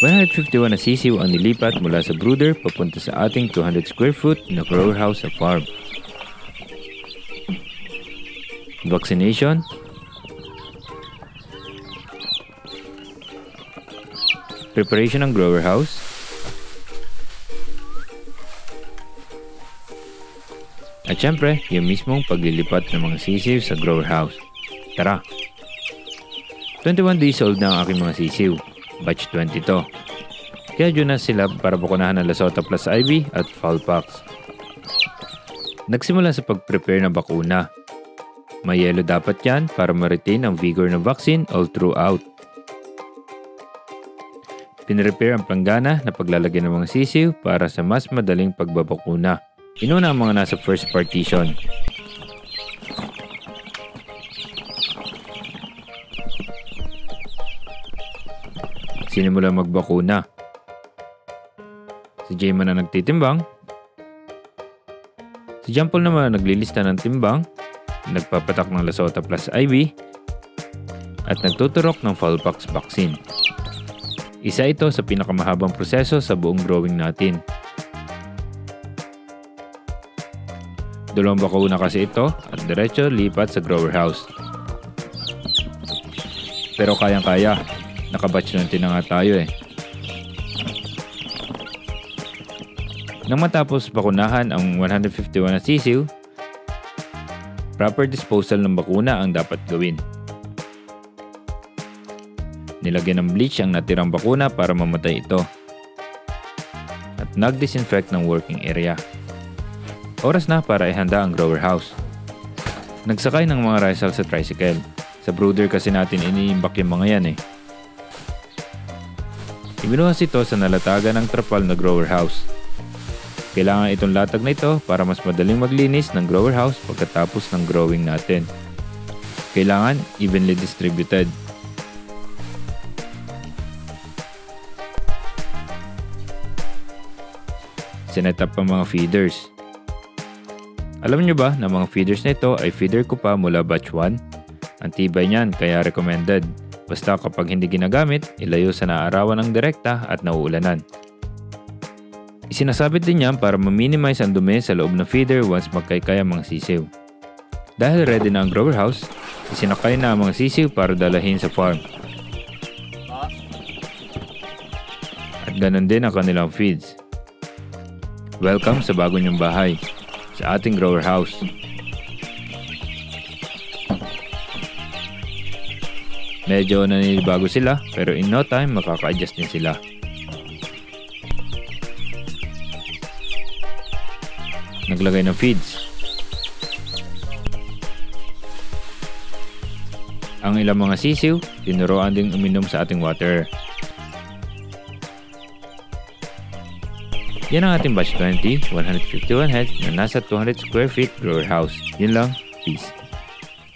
151 na sisiw ang nilipat mula sa brooder papunta sa ating 200 square foot na grower house sa farm. Vaccination, preparation ng grower house, at syempre, yung mismong paglilipat ng mga sisiw sa grower house. Tara! 21 days old na ang aking mga sisiw. Batch 20 to. Kaya dyan na sila para bakunahan ng Lasota Plus IV at Foulpox. Nagsimula sa pag-prepare ng bakuna. May yelo dapat yan para ma-retain ang vigor ng vaccine all throughout. Pinrepair ang planggana na paglalagyan ng mga sisiw para sa mas madaling pagbabakuna. Inuna ang mga nasa first partition. Sinimula magbakuna. Si Jayman na nagtitimbang. Si Jampol naman naglilista ng timbang, nagpapatak ng Lasota Plus IV, at nagtuturok ng Fallpox vaccine. Isa ito sa pinakamahabang proseso sa buong growing natin. Dalawang bakuna kasi ito at diretso lipat sa grower house. Pero kayang-kaya, nakabatch 20 na nga tayo eh. Nang matapos bakunahan ang 151 na sisiw, proper disposal ng bakuna ang dapat gawin. Nilagyan ng bleach ang natirang bakuna para mamatay ito. At nag-disinfect ng working area. Oras na para ihanda ang grower house. Nagsakay ng mga Rizal sa tricycle. Sa brooder kasi natin iniimbak yung mga yan eh. Ibinuhas ito sa nalatagan ng trapal na grower house. Kailangan itong latag na ito para mas madaling maglinis ng grower house pagkatapos ng growing natin. Kailangan evenly distributed. Sinet up ang mga feeders. Alam nyo ba na mga feeders na ito ay feeder ko pa mula batch 1? Ang tibay niyan kaya recommended. Basta kapag hindi ginagamit, ilayo sa naarawan ng direkta at nauulanan. Isinasabit din yan para ma-minimize ang dumi sa loob ng feeder once magkaykaya mga sisiw. Dahil ready na ang grower house, isinakay na ang mga sisiw para dalahin sa farm. At ganun din ang kanilang feeds. Welcome sa bago niyong bahay, sa ating grower house. Medyo naninibago sila pero in no time makaka-adjust din sila. Naglagay ng feeds. Ang ilang mga sisiw, tinuruan ding uminom sa ating water. Yan ang ating batch 20, 151 heads na nasa 200 square feet grower house. Yun lang, peace.